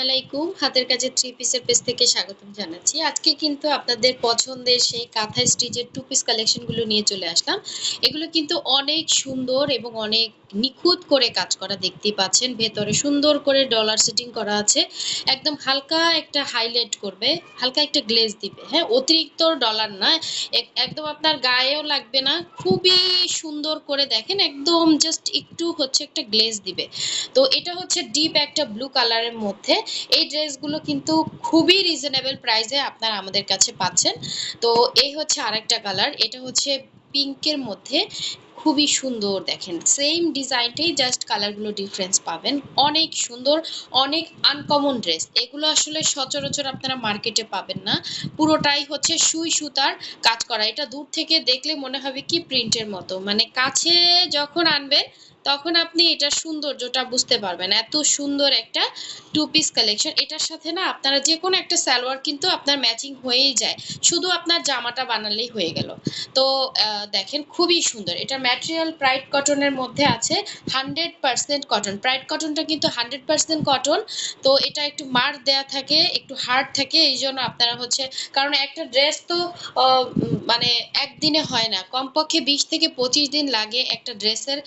আলাইকুম। হাতের কাজের থ্রি পিসের পেজ থেকে স্বাগতম জানাচ্ছি। আজকে কিন্তু আপনাদের পছন্দের সেই কাঁথা স্টিচের টু পিস কালেকশনগুলো নিয়ে চলে আসলাম। এগুলো কিন্তু অনেক সুন্দর এবং অনেক নিখুঁত করে কাজ করা দেখতেই পাচ্ছেন। ভেতরে সুন্দর করে ডলার সেটিং করা আছে। একদম হালকা একটা হাইলাইট করবে, হালকা একটা গ্লেজ দিবে। হ্যাঁ অতিরিক্ত ডলার না, এক- একদম আপনার গায়েও লাগবে না। খুবই সুন্দর করে দেখেন, একদম জাস্ট একটু হচ্ছে একটা গ্লেজ দিবে। তো এটা হচ্ছে ডিপ একটা ব্লু কালারের মধ্যে। এই ড্রেসগুলো কিন্তু খুবই রিজনেবল প্রাইসে আপনারা আমাদের কাছে পাচ্ছেন। তো এই হচ্ছে আরেকটা কালার এটা হচ্ছে পিঙ্কের মধ্যে খুবই সুন্দর দেখেন। সেম ডিজাইনটাই জাস্ট কালারগুলো ডিফারেন্স পাবেন। অনেক সুন্দর, অনেক আনকমন ড্রেস এগুলো আসলে সচরাচর আপনারা মার্কেটে পাবেন না। পুরোটাই হচ্ছে সুই সুতার কাজ করা। এটা দূর থেকে দেখলে মনে হবে কি প্রিন্টের মতো। মানে কাছে যখন আনবেন, তখন আপনি এটার সৌন্দর্যটা বুঝতে পারবেন। এত সুন্দর একটা টু পিস কালেকশন এটার সাথে না আপনারা যে কোনো একটা সালোয়ার কিন্তু আপনার ম্যাচিং হয়েই যায়। শুধু আপনার জামাটা বানালেই হয়ে গেল। তো দেখেন খুবই সুন্দর। এটা ম্যাটেরিয়াল প্রাইড কটনের মধ্যে আছে হান্ড্রেড পার্সেন্ট কটন প্রাইড কটনটা কিন্তু হান্ড্রেড পার্সেন্ট কটন তো এটা একটু মার দেয়া থাকে, একটু হার্ড থাকে, এই জন্য আপনারা হচ্ছে, কারণ একটা ড্রেস তো মানে একদিনে হয় না। কমপক্ষে বিশ থেকে পঁচিশ দিন লাগে একটা ড্রেসের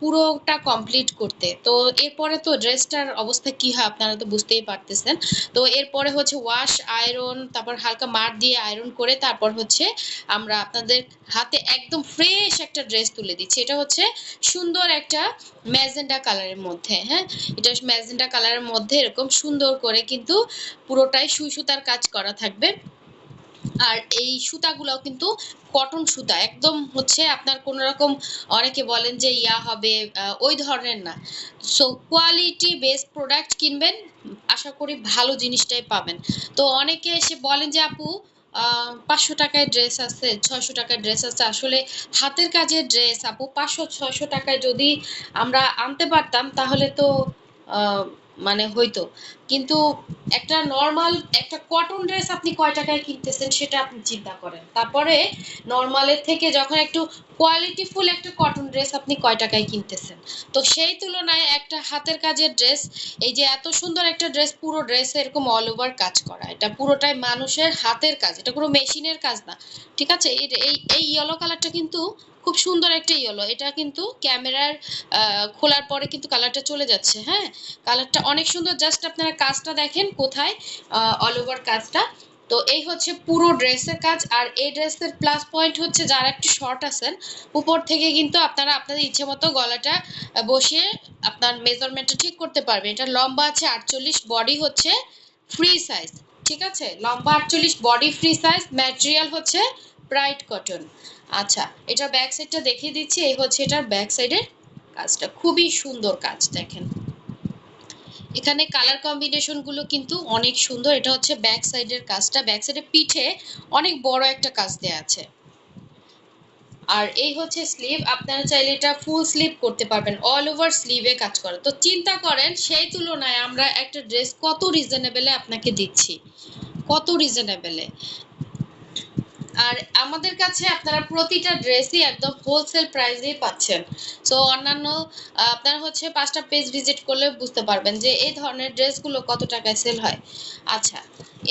পুরোটা কমপ্লিট করতে। তো এরপরে তো ড্রেসটার অবস্থা কি হয় আপনারা তো বুঝতেই পারতেছেন। তো এরপরে হচ্ছে ওয়াশ আয়রন তারপর হালকা মার দিয়ে আয়রন করে তারপর হচ্ছে আমরা আপনাদের হাতে একদম ফ্রেশ একটা ড্রেস তুলে দিচ্ছি। এটা হচ্ছে সুন্দর একটা ম্যাজেন্ডা কালারের মধ্যে হ্যাঁ? এটা ম্যাজেন্ডা কালারের মধ্যে এরকম সুন্দর করে কিন্তু পুরোটাই সুই সুতার কাজ করা থাকবে। আর এই সুতাগুলো কিন্তু কটন সুতা, একদম হচ্ছে আপনার কোনো রকম অনেকে বলেন যে ইয়া হবে ওই ধরনের না। সো কোয়ালিটি বেস্ট প্রোডাক্ট কিনবেন, আশা করি ভালো জিনিসটাই পাবেন। তো অনেকে এসে বলেন যে, আপু পাঁচশো টাকায় ড্রেস আছে, ছয়শো টাকায় ড্রেস আছে। আসলে হাতের কাজের ড্রেস আপু, পাঁচশো, ছয়শো টাকায় যদি আমরা আনতে পারতাম, তাহলে তো মানে হইতো। কিন্তু একটা নর্মাল একটা কটন ড্রেস আপনি কয় টাকায় কিনতেছেন সেটা আপনি চিন্তা করেন। তারপরে নর্মালের থেকে যখন একটু কোয়ালিটিফুল একটা কটন ড্রেস আপনি কয় টাকায় কিনতেছেন? তো সেই তুলনায় একটা হাতের কাজের ড্রেস এই যে এত সুন্দর একটা ড্রেস পুরো ড্রেস এরকম অল ওভার কাজ করা, এটা পুরোটাই মানুষের হাতের কাজ, এটা কোনো মেশিনের কাজ না। ঠিক আছে? এই এই ইয়েলো কালারটা কিন্তু খুব সুন্দর একটা ইয়েলো এটা কিন্তু ক্যামেরার খোলার পরে কিন্তু কালারটা চলে যাচ্ছে হ্যাঁ? কালারটা অনেক সুন্দর জাস্ট আপনারা কাজটা দেখেন কোথায় অল ওভার কাজটা। তো এই হচ্ছে পুরো ড্রেসের কাজ, আর এই ড্রেসের প্লাস পয়েন্ট হচ্ছে যারা একটু শর্ট আছেন, উপর থেকে কিন্তু আপনারা আপনাদের ইচ্ছে মতো গলাটা বসিয়ে আপনার মেজারমেন্টটা ঠিক করতে পারবেন। এটা লম্বা আছে আটচল্লিশ বডি হচ্ছে ফ্রি সাইজ ঠিক আছে? লম্বা আটচল্লিশ বডি ফ্রি সাইজ ম্যাটেরিয়াল হচ্ছে ব্রাইট কটন আচ্ছা এটা ব্যাক সাইডটা দেখিয়ে দিচ্ছি, এই হচ্ছে এটার ব্যাক সাইডের কাজটা। খুবই সুন্দর কাজ দেখেন। এখানে কালার কম্বিনেশনগুলো কিন্তু অনেক সুন্দর। এটা হচ্ছে ব্যাক সাইডের কাজটা। ব্যাক সাইডের পিঠে অনেক বড় একটা কাজ দেয়া আছে। আর এই হচ্ছে স্লিভ আপনারা চাইলে এটা ফুল স্লিভ করতে পারবেন। অল ওভার স্লিভে কাজ করে। তো চিন্তা করেন, সেই তুলনায় আমরা একটা ড্রেস কত রিজনেবলে আপনাকে দিচ্ছি? কত রিজনেবলে আর আমাদের কাছে আপনারা প্রতিটা ড্রেসই একদম হোলসেল প্রাইসেই পাচ্ছেন। সো অন্যান্য আপনারা হচ্ছে পাঁচটা পেজ ভিজিট করলে বুঝতে পারবেন যে এই ধরনের ড্রেসগুলো কত টাকায় সেল হয়। আচ্ছা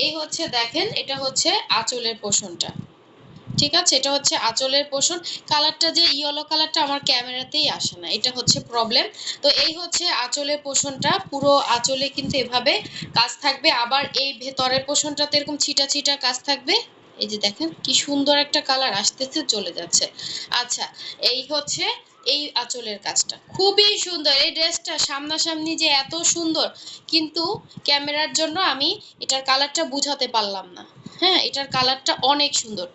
এই হচ্ছে দেখেন, এটা হচ্ছে আঁচলের পোষণটা। ঠিক আছে? এটা হচ্ছে আঁচলের পোষণ। কালারটা যে ইয়েলো কালারটা আমার ক্যামেরাতেই আসে না, এটা হচ্ছে প্রবলেম তো এই হচ্ছে আঁচলের পোষণটা, পুরো আঁচলে কিন্তু এভাবে কাজ থাকবে। আবার এই ভেতরের পোষণটাতে এরকম ছিটা ছিটা কাজ থাকবে। এই যে দেখেন, কি সুন্দর একটা কালার আসতেছে, চলে যাচ্ছে। আচ্ছা এই হচ্ছে এই আঁচলের কাজটা। খুবই সুন্দর। এই ড্রেসটা সামনাসামনি যে এত সুন্দর, কিন্তু ক্যামেরার জন্য আমি এটার কালারটা বুঝাতে পারলাম না। হ্যাঁ এটার কালারটা অনেক সুন্দর।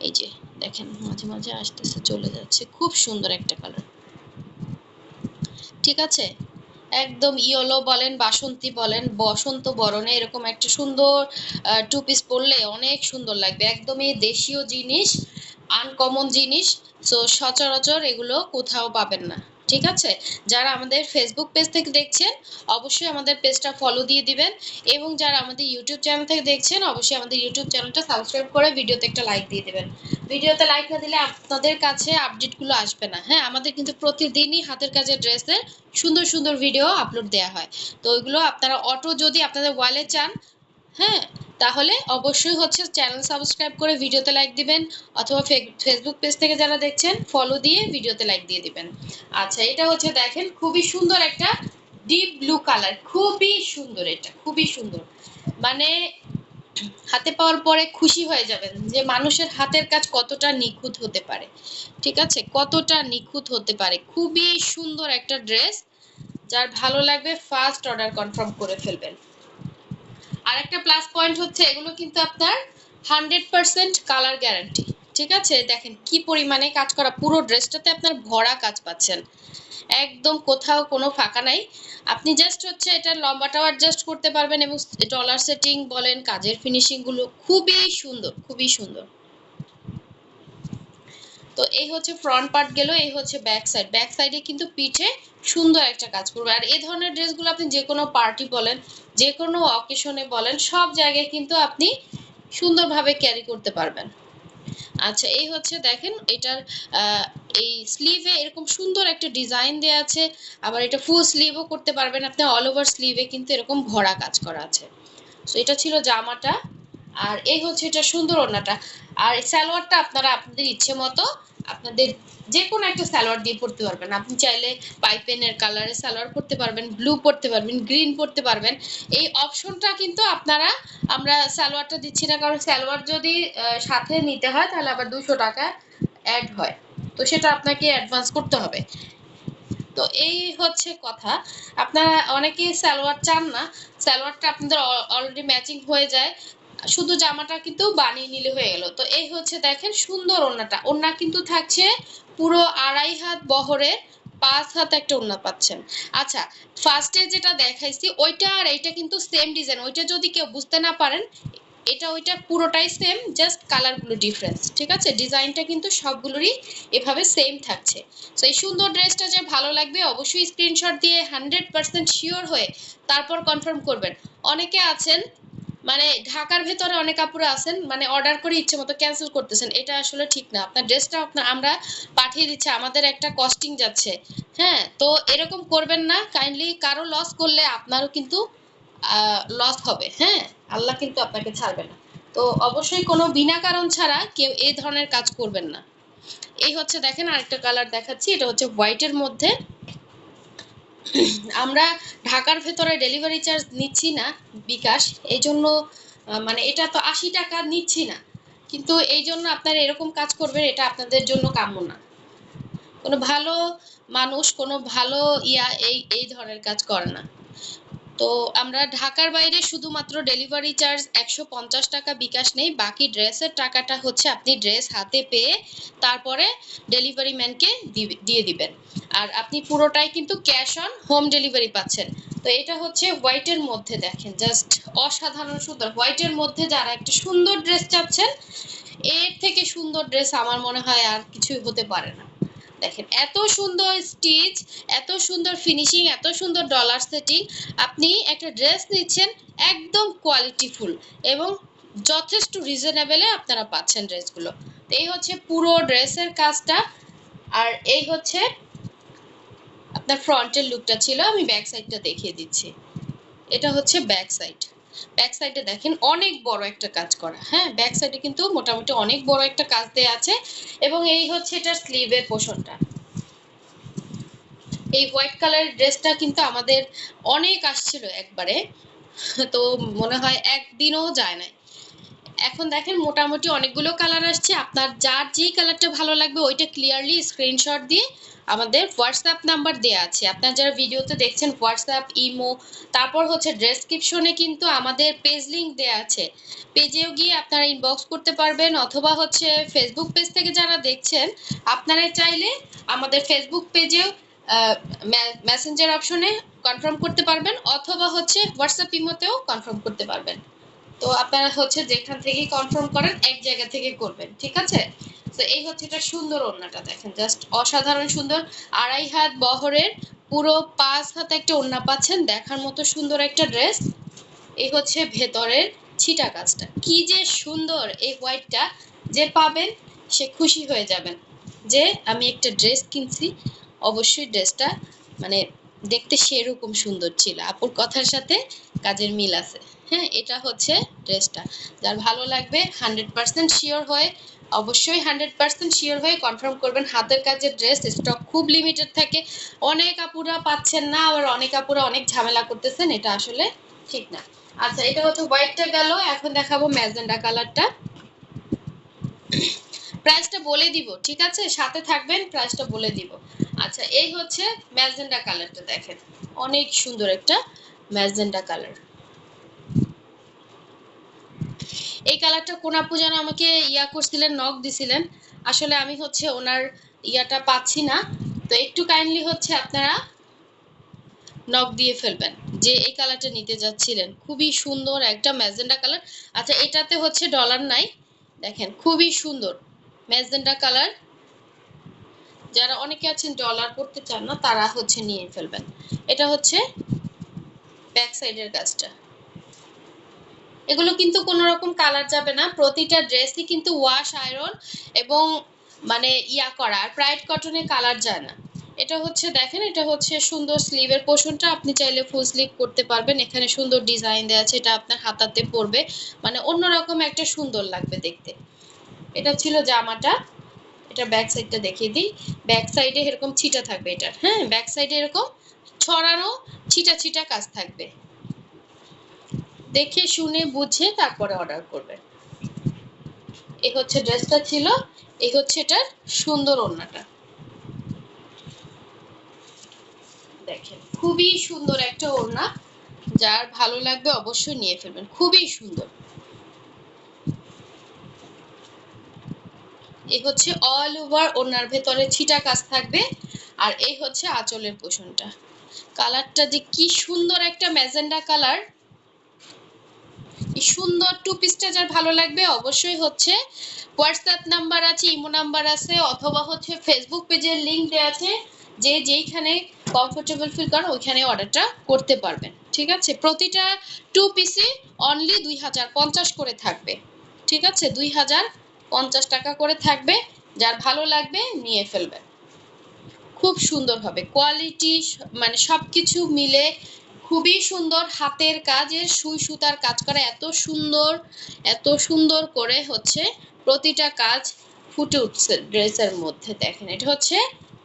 এই যে দেখেন, মাঝে মাঝে আসতেছে, চলে যাচ্ছে। খুব সুন্দর একটা কালার ঠিক আছে? একদম ইয়েলো বলেন, বাসন্তী বলেন, বসন্ত বরণে এরকম একটা সুন্দর টু পিস পরলে অনেক সুন্দর লাগবে। একদমই দেশীয় জিনিস আনকমন জিনিস সো সচরাচর এগুলো কোথাও পাবেন না। ঠিক আছে? যারা আমাদের ফেসবুক পেজ থেকে দেখছেন, অবশ্যই আমাদের পেজটা ফলো দিয়ে দিবেন এবং যারা আমাদের ইউটিউব চ্যানেল থেকে দেখছেন, অবশ্যই আমাদের ইউটিউব চ্যানেলটা সাবস্ক্রাইব করে ভিডিওতে একটা লাইক দিয়ে দিবেন। ভিডিওতে লাইক না দিলে আপনাদের কাছে আপডেটগুলো আসবে না। হ্যাঁ আমাদের কিন্তু প্রতিদিনই হাতের কাজের ড্রেসের সুন্দর সুন্দর ভিডিও আপলোড দেওয়া হয়। তো ওইগুলো আপনারা অটো যদি আপনাদের ওয়ালে চান হ্যাঁ তাহলে অবশ্যই হচ্ছে চ্যানেল সাবস্ক্রাইব করে ভিডিওতে লাইক দিবেন, অথবা ফেসবুক পেজ থেকে যারা দেখছেন ফলো দিয়ে ভিডিওতে লাইক দিয়ে দিবেন। আচ্ছা এটা হচ্ছে দেখেন, খুবই সুন্দর একটা ডিপ ব্লু কালার খুবই সুন্দর এটা, খুবই সুন্দর। মানে হাতে পাওয়ার পরে খুশি হয়ে যাবেন যে মানুষের হাতের কাজ কতটা নিখুঁত হতে পারে। ঠিক আছে? কতটা নিখুঁত হতে পারে। খুবই সুন্দর একটা ড্রেস যার ভালো লাগবে ফার্স্ট অর্ডার কনফার্ম করে ফেলবেন। আর একটা প্লাস পয়েন্ট হচ্ছে, এগুলো কিন্তু আপনার হান্ড্রেড পারসেন্ট কালার গ্যারান্টি ঠিক আছে? দেখেন কি পরিমাণে কাজ করা, পুরো ড্রেসটাতে আপনার ভরা কাজ পাচ্ছেন। একদম কোথাও কোনো ফাঁকা নাই। আপনি জাস্ট হচ্ছে এটা লম্বাটাও অ্যাডজাস্ট করতে পারবেন এবং ডলার সেটিং বলেন, কাজের ফিনিশিংগুলো খুবই সুন্দর খুবই সুন্দর। তো এই হচ্ছে ফ্রন্ট পার্ট গেল, এই হচ্ছে ব্যাক সাইড ব্যাক সাইডে কিন্তু পিঠে সুন্দর একটা কাজ করবে। আর এই ধরনের ড্রেসগুলো আপনি যে কোনো পার্টি বলেন, যে কোনো অকেশনে বলেন, সব জায়গায় কিন্তু আপনি সুন্দরভাবে ক্যারি করতে পারবেন। আচ্ছা এই হচ্ছে দেখেন, এটার এই স্লিভে এরকম সুন্দর একটা ডিজাইন দেওয়া আছে। আবার এটা ফুল স্লিভও করতে পারবেন। আপনি অল ওভার স্লিভে কিন্তু এরকম ভরা কাজ করা আছে। সো এটা ছিল জামাটা। আর এই হচ্ছে এটা সুন্দর ওড়নাটা। আর সালোয়ারটা আপনারা আপনাদের ইচ্ছে মতো আপনাদের যে কোনো একটা সালোয়ার দিয়ে পরতে পারবেন। আপনি চাইলে পাইপেনের কালারে সালোয়ার পরতে পারবেন ব্লু পরতে পারবেন গ্রিন পরতে পারবেন। এই অপশনটা কিন্তু আপনারা আমরা সালোয়ারটা দিচ্ছি না, কারণ সালোয়ার যদি সাথে নিতে হয় তাহলে আবার দুশো টাকা অ্যাড হয়। তো সেটা আপনাকে অ্যাডভান্স করতে হবে। তো এই হচ্ছে কথা। আপনারা অনেকেই সালোয়ার চান না। সালোয়ারটা আপনাদের অলরেডি ম্যাচিং হয়ে যায়। শুধু জামাটা কিন্তু বানিয়ে নিলে হয়ে গেল। তো এই হচ্ছে দেখেন সুন্দর ওড়নাটা। ওড়না কিন্তু থাকছে পুরো আড়াই হাত বহরের পাঁচ হাত একটা ওড়না পাচ্ছেন। আচ্ছা ফার্স্টে যেটা দেখাইছি, ওইটা আর এইটা কিন্তু সেম ডিজাইন ওইটা যদি কেউ বুঝতে না পারেন, এটা ওইটা পুরোটাই সেম জাস্ট কালারগুলো ডিফারেন্স ঠিক আছে? ডিজাইনটা কিন্তু সবগুলোরই এভাবে সেম থাকছে। তো এই সুন্দর ড্রেসটা যে ভালো লাগবে, অবশ্যই স্ক্রিনশট দিয়ে হান্ড্রেড পার্সেন্ট শিওর হয়ে তারপর কনফার্ম করবেন। অনেকে আছেন মানে ঢাকার ভেতরে অনেক আপুরা আছেন মানে অর্ডার করে ইচ্ছে মতো ক্যান্সেল করতেছেন, এটা আসলে ঠিক না। আপনার ড্রেসটা আপনার, আমরা পাঠিয়ে দিচ্ছি, আমাদের একটা কস্টিং যাচ্ছে। হ্যাঁ তো এরকম করবেন না কাইন্ডলি কারও লস করলে আপনারও কিন্তু লস হবে। হ্যাঁ আল্লাহ কিন্তু আপনাকে ছাড়বে না। তো অবশ্যই কোনো বিনা কারণ ছাড়া কেউ এই ধরনের কাজ করবেন না। এই হচ্ছে দেখেন আরেকটা কালার দেখাচ্ছি, এটা হচ্ছে হোয়াইটের মধ্যে। আমরা ঢাকার ভেতরে ডেলিভারি চার্জ নিচ্ছি না, বিকাশ। এই জন্য মানে এটা তো আশি টাকা নিচ্ছি না। কিন্তু এই জন্য আপনারা এরকম কাজ করবেন, এটা আপনাদের জন্য কাম্য না। কোনো ভালো মানুষ, কোনো ভালো ইয়া, এই এই ধরনের কাজ করে না। তো আমরা ঢাকার বাইরে শুধুমাত্র ডেলিভারি চার্জ একশো পঞ্চাশ টাকা, বিকাশ নেই। বাকি ড্রেসের টাকাটা হচ্ছে আপনি ড্রেস হাতে পেয়ে, তারপরে ডেলিভারি ম্যানকে দিয়ে দিবেন। আর আপনি পুরোটাই কিন্তু ক্যাশ অন হোম ডেলিভারি পাচ্ছেন। তো এটা হচ্ছে হোয়াইটের মধ্যে দেখেন জাস্ট অসাধারণ সুন্দর। হোয়াইটের মধ্যে যারা একটা সুন্দর ড্রেস চাচ্ছেন, এর থেকে সুন্দর ড্রেস আমার মনে হয় আর কিছুই হতে পারে না। দেখেন, এত সুন্দর স্টিচ এত সুন্দর ফিনিশিং এত সুন্দর ডলার সেটিং আপনি একটা ড্রেস নিচ্ছেন একদম কোয়ালিটিফুল এবং যথেষ্ট রিজনেবলে আপনারা পাচ্ছেন ড্রেসগুলো এই হচ্ছে পুরো ড্রেসের কাজটা। আর এই হচ্ছে আপনার ফ্রন্টের লুকটা ছিল, আমি ব্যাক সাইডটা দেখিয়ে দিচ্ছি। এটা হচ্ছে ব্যাক সাইড ব্যাক সাইডে দেখেন অনেক বড় একটা কাজ করা হ্যাঁ? ব্যাক সাইডে কিন্তু মোটামুটি অনেক বড় একটা কাজ দেওয়া আছে এবং এই হচ্ছে এটার স্লিভের পোষণটা। এই হোয়াইট কালারের ড্রেসটা কিন্তু আমাদের অনেক আসছিল একবারে, তো মনে হয় একদিনও যায় নাই। এখন দেখেন মোটামুটি অনেকগুলো কালার আসছে। আপনার যার যেই কালারটা ভালো লাগবে, ওইটা ক্লিয়ারলি স্ক্রিনশট দিয়ে আমাদের হোয়াটসঅ্যাপ নাম্বার দেওয়া আছে। আপনার যারা ভিডিওতে দেখছেন হোয়াটসঅ্যাপ ইমো তারপর হচ্ছে ডেসক্রিপশনে কিন্তু আমাদের পেজ লিঙ্ক দেওয়া আছে। পেজেও গিয়ে আপনারা ইনবক্স করতে পারবেন, অথবা হচ্ছে ফেসবুক পেজ থেকে যারা দেখছেন আপনারা চাইলে আমাদের ফেসবুক পেজেও মেসেঞ্জার অপশনে কনফার্ম করতে পারবেন, অথবা হচ্ছে হোয়াটসঅ্যাপ ইমোতেও কনফার্ম করতে পারবেন। তো আপনারা হচ্ছে যেখান থেকেই কনফার্ম করেন, এক জায়গা থেকে করবেন, ঠিক আছে? তো এই হচ্ছে এটা সুন্দর ওড়নাটা দেখেন জাস্ট অসাধারণ সুন্দর। আড়াই হাত বহরের, পুরো পাঁচ হাত একটা ওড়না পাচ্ছেন, দেখার মতো সুন্দর একটা ড্রেস এই হচ্ছে ভেতরের ছিটা কাজটা। কি যে সুন্দর এই হোয়াইটটা যে পাবেন, সে খুশি হয়ে যাবেন। যে আমি একটা ড্রেস কিনছি, অবশ্যই ড্রেসটা মানে দেখতে সেরকম সুন্দর ছিল। আপুর কথার সাথে কাজের মিল আছে। হ্যাঁ এটা হচ্ছে ড্রেসটা। যার ভালো লাগবে হান্ড্রেড পার্সেন্ট শিওর হয়ে, অবশ্যই হান্ড্রেড পার্সেন্ট শিওর হয়ে কনফার্ম করবেন হাতের কাজের ড্রেস স্টক খুব লিমিটেড থাকে। অনেক আপুরা পাচ্ছেন না, আবার অনেক আপুরা অনেক ঝামেলা করতেছেন, এটা আসলে ঠিক না। আচ্ছা এটা হচ্ছে হোয়াইটটা গেল, এখন দেখাবো ম্যাজেন্ডা কালারটা। প্রাইসটা বলে দিব, ঠিক আছে? সাথে থাকবেন, প্রাইসটা বলে দিব। আচ্ছা এই হচ্ছে ম্যাজেন্ডা কালারটা দেখেন। অনেক সুন্দর একটা ম্যাজেন্ডা কালার। এই কালারটা কোন আপু যেন আমাকে ইয়া করছিলেন নক দিছিলেন। আসলে আমি হচ্ছে ওনার ইয়াটা পাচ্ছি না। তো একটু কাইন্ডলি হচ্ছে আপনারা নক দিয়ে ফেলবেন, যে এই কালারটা নিতে যাচ্ছিলেন। খুবই সুন্দর একটা ম্যাজেন্ডা কালার। আচ্ছা এটাতে হচ্ছে ডলার নাই। দেখেন, খুবই সুন্দর ম্যাজেন্ডা কালার। যারা অনেকে আছেন ডলার করতে চান না, তারা হচ্ছে নিয়ে ফেলবেন। এটা হচ্ছে ব্যাক সাইডের কাজটা। এগুলো কিন্তু কোনো রকম কালার যাবে না। প্রতিটা ড্রেসই কিন্তু ওয়াশ আয়রন এবং মানে ইয়া করা, আর প্রাইড কটনে কালার যায় না। এটা হচ্ছে দেখেন, এটা হচ্ছে সুন্দর স্লিভের পোর্শনটা আপনি চাইলে ফুল স্লিভ করতে পারবেন। এখানে সুন্দর ডিজাইন দেওয়া আছে, এটা আপনার হাতাতে পড়বে মানে অন্যরকম একটা সুন্দর লাগবে দেখতে। এটা ছিল জামাটা। এটা ব্যাক সাইডটা দেখিয়ে দিই। ব্যাক সাইডে এরকম ছিটা থাকবে এটার। হ্যাঁ ব্যাক সাইডে এরকম ছড়ানো ছিটা ছিটা কাজ থাকবে। দেখে, শুনে, বুঝে তারপরে অর্ডার করবেন এই হচ্ছে ড্রেসটা ছিল এই হচ্ছে এটার সুন্দর ওড়নাটা। দেখেন, খুবই সুন্দর একটা ওড়না। যার ভালো লাগবে অবশ্যই নিয়ে ফেলবেন, খুবই সুন্দর। এই হচ্ছে অল ওভার ওনার ভেতরে ছিটা কাজ থাকবে, আর এই হচ্ছে আঁচলের পোষণটা। কালারটা যে কি সুন্দর একটা ম্যাজেন্ডা কালার সুন্দর টু পিসটা যার ভালো লাগবে অবশ্যই হচ্ছে হোয়াটসঅ্যাপ নাম্বার আছে ইমো নাম্বার আছে, অথবা হচ্ছে ফেসবুক পেজের লিঙ্ক দেওয়া আছে, যে যেইখানে কমফোর্টেবল ফিল করেন ওইখানে অর্ডারটা করতে পারবেন, ঠিক আছে? প্রতিটা টু পিসে অনলি দুই হাজার পঞ্চাশ করে থাকবে, ঠিক আছে? দুই হাজার পঞ্চাশ টাকা করে থাকবে, যার ভালো লাগবে নিয়ে ফেলবেন। খুব সুন্দর হবে কোয়ালিটি মানে সব কিছু মিলে খুবই সুন্দর হাতের কাজের সুই সুতার কাজ করা এত সুন্দর এত সুন্দর করে হচ্ছে প্রতিটা কাজ ফুটে উঠছে ড্রেসের মধ্যে, দেখেন। এটা হচ্ছে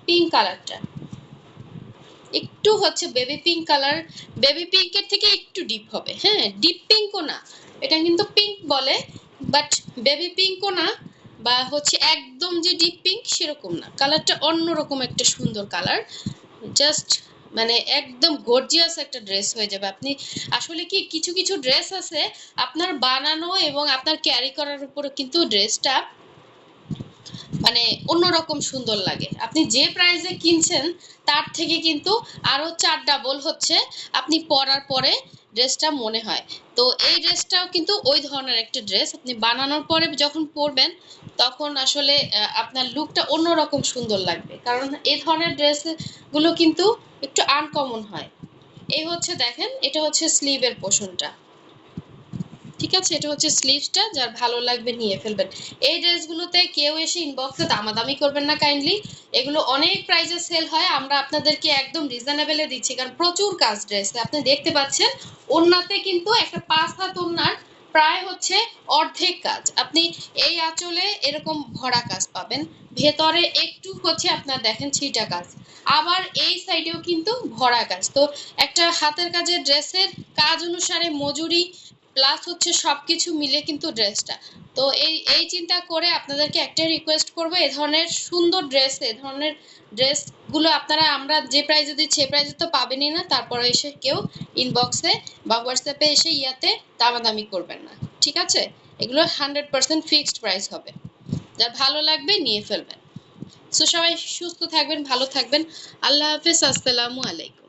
পিঙ্ক কালারটা একটু হচ্ছে বেবি পিঙ্ক কালার বেবি পিঙ্কের থেকে একটু ডিপ হবে। হ্যাঁ ডিপ পিঙ্কও না। এটা কিন্তু পিঙ্ক বলে বাট বেবি পিঙ্কও না, বা হচ্ছে একদম যে ডিপ পিঙ্ক সেরকম না। কালারটা অন্যরকম একটা সুন্দর কালার জাস্ট মানে একদম গর্জিয়াস একটা ড্রেস হয়ে যাবে। আপনি আসলে কি কিছু কিছু ড্রেস আছে, আপনার বানানো এবং আপনার ক্যারি করার উপরে কিন্তু ড্রেসটা মানে অন্যরকম সুন্দর লাগে। আপনি যে প্রাইসে কিনছেন, তার থেকে কিন্তু আরও চার ডাবল হচ্ছে আপনি পরার পরে ড্রেসটা মনে হয়। তো এই ড্রেসটাও কিন্তু ওই ধরনের একটা ড্রেস আপনি বানানোর পরে যখন পরবেন, তখন আসলে আপনার লুকটা অন্যরকম সুন্দর লাগবে। কারণ এই ধরনের ড্রেসগুলো কিন্তু একটু আনকমন হয়। এই হচ্ছে দেখেন, এটা হচ্ছে স্লিভের পোষণটা। ঠিক আছে? এটা হচ্ছে স্লিভসটা যার ভালো লাগবে নিয়ে ফেলবেন। এই ড্রেসগুলোতে কেউ এসে ইনবক্সে দামাদামি করবেন না কাইন্ডলি এগুলো অনেক প্রাইসে সেল হয়, আমরা আপনাদেরকে একদম রিজনেবলে দিচ্ছি। কারণ প্রচুর কাজ ড্রেস আপনি দেখতে পাচ্ছেন ওনাতে কিন্তু একটা পাঁচ হাত ওনার প্রায় হচ্ছে অর্ধেক কাজ। আপনি এই আঁচলে এরকম ভরা কাজ পাবেন। ভেতরে একটু হচ্ছে আপনার দেখেন ছিটা কাজ। আবার এই সাইডেও কিন্তু ভরা কাজ। তো একটা হাতের কাজের ড্রেসের কাজ অনুসারে মজুরি প্লাস হচ্ছে সব কিছু মিলে কিন্তু ড্রেসটা তো এই এই চিন্তা করে আপনাদেরকে একটা রিকোয়েস্ট করব, এ ধরনের সুন্দর ড্রেস এ ধরনের ড্রেসগুলো আপনারা, আমরা যে প্রাইজে দিচ্ছি সে প্রাইজে তো পাবেনই না, তারপরে এসে কেউ ইনবক্সে বা হোয়াটসঅ্যাপে এসে ইয়াতে দামাদামি করবেন না, ঠিক আছে? এগুলো হান্ড্রেড পার্সেন্ট ফিক্সড প্রাইস হবে। যার ভালো লাগবে নিয়ে ফেলবেন। সো সবাই সুস্থ থাকবেন, ভালো থাকবেন। আল্লাহ হাফেজ, আসসালামু আলাইকুম।